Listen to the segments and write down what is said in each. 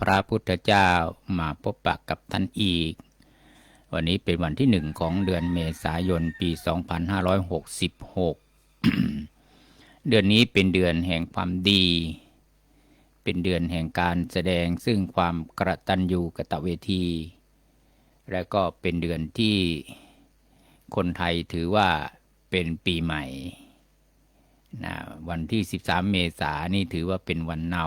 พระพุทธเจ้ามาพบปะกับท่านอีก วันนี้เป็นวันที่หนึ่งของเดือนเมษายนปี 2566 เดือนนี้เป็นเดือนแห่งความดี เป็นเดือนแห่งการแสดงซึ่งความกระตันยูกตเวที และก็เป็นเดือนที่คนไทยถือว่าเป็นปีใหม่นะวันที่ 13 เมษายนนี่ถือว่าเป็นวันเนา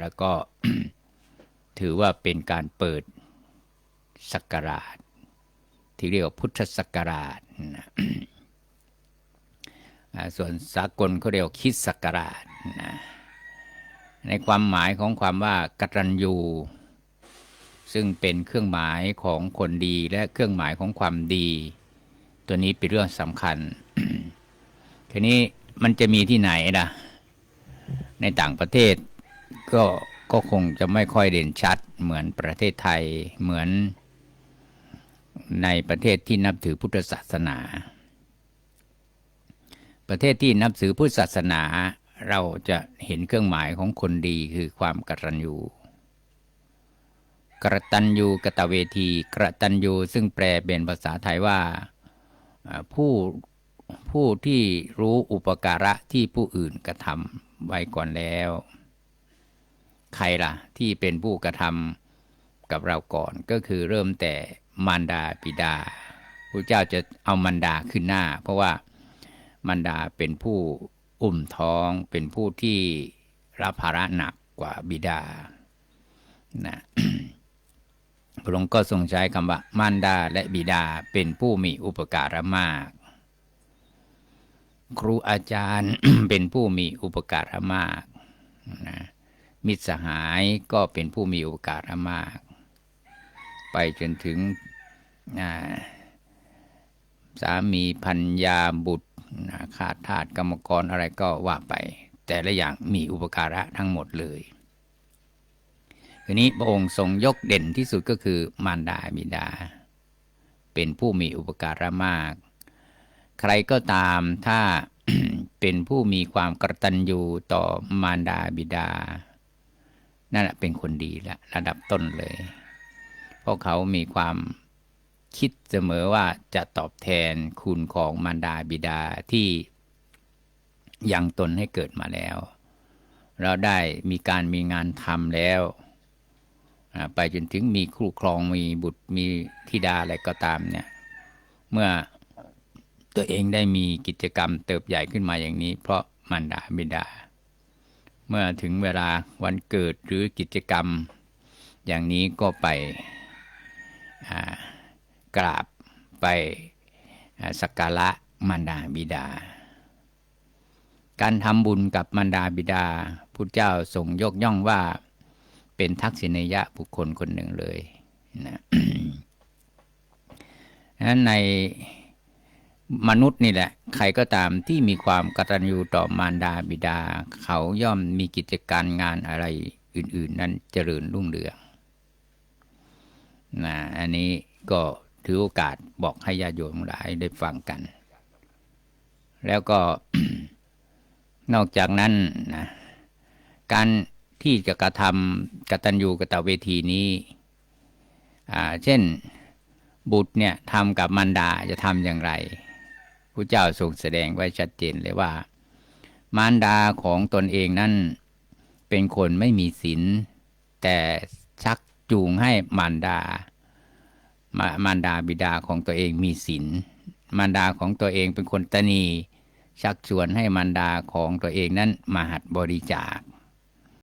แล้วก็ถือว่าเป็นการเปิดศักราชที่เรียกว่าพุทธศักราชนะส่วนสากลเขาเรียกคิดศักราชนะในความหมายของความว่ากตัญญูซึ่งเป็นเครื่องหมายของคนดีและเครื่องหมายของความดี ตัวนี้เป็นเรื่องสำคัญ ทีนี้มันจะมีที่ไหนล่ะในต่างประเทศ ก็ก็คงจะไม่ค่อยเด่นชัดเหมือนประเทศไทยเหมือนในประเทศที่นับถือพุทธศาสนา ประเทศที่นับถือพุทธศาสนา เราจะเห็นเครื่องหมายของคนดีคือความกตัญญูกตัญญูกตเวทีกตัญญูซึ่งแปลเป็นภาษาไทยว่าอ่าผู้ผู้ที่รู้อุปการะที่ผู้อื่นกระทำไว้ก่อนแล้ว ใครล่ะ ที่เป็นผู้กระทำกับเราก่อน ก็คือเริ่มแต่มารดาบิดาพระเจ้าจะเอามารดาขึ้นหน้า เพราะว่ามารดาเป็นผู้อุ้มท้องเป็นผู้ที่รับภาระหนักกว่าบิดานะพระองค์ก็ทรงใช้คำว่ามารดาและบิดาเป็นผู้มีอุปการะมาก ครูอาจารย์เป็นผู้มีอุปการะมากนะ มิตรสหายก็เป็นผู้มีอุปการะมาก ไปจนถึงสามีพัญญาบุตรขาดทาสกรรมกรอะไรก็ว่าไป แต่ละอย่างมีอุปการะทั้งหมดเลยทีนี้พระองค์ทรงยกเด่นที่สุดก็คือมารดาบิดา เป็นผู้มีอุปการะมาก ใครก็ตามถ้าเป็นผู้มีความกระตัญญูต่อมารดาบิดา นั่นแหละเป็นคนดีละระดับต้นเลย เพราะเขามีความคิดเสมอว่าจะตอบแทนคุณของมารดาบิดาที่ยังตนให้เกิดมาแล้ว เราได้มีการมีงานทำแล้ว ไปจนถึงมีคู่ครองมีบุตรมีธิดาอะไรก็ตามเนี่ย เมื่อตัวเองได้มีกิจกรรมเติบใหญ่ขึ้นมาอย่างนี้ เพราะมารดาบิดา เมื่อถึงเวลาวันเกิดหรือกิจกรรม อย่างนี้ก็ไปกราบไปสักการะมารดาบิดา การทำบุญกับมารดาบิดาพุทธเจ้าทรงยกย่องว่าเป็นทักษิณยะบุคคลคนหนึ่งเลยนะนั้นใน มนุษย์นี่แหละ ใครก็ตามที่มีความกตัญญูต่อมารดาบิดา เขาย่อมมีกิจการงานอะไรอื่น ๆ นั้นเจริญรุ่งเรืองนะอันนี้ก็ถือโอกาสบอกให้ญาติโยมหลายได้ฟังกัน แล้วก็นอกจากนั้นนะการที่จะกระทำกตัญญูกตเวทีนี้อ่าเช่นบุตรเนี่ยทำกับมารดาจะทำอย่างไร พระเจ้าทรงแสดงไว้ชัดเจนเลยว่า มารดาของตนเองนั้นเป็นคนไม่มีศีลแต่ชักจูงให้มารดามามารดาบิดาของตัวเองมีศีลมารดาของตัวเองเป็นคนตนี ชักชวนให้มารดาของตัวเองนั้นมาหัดบริจาค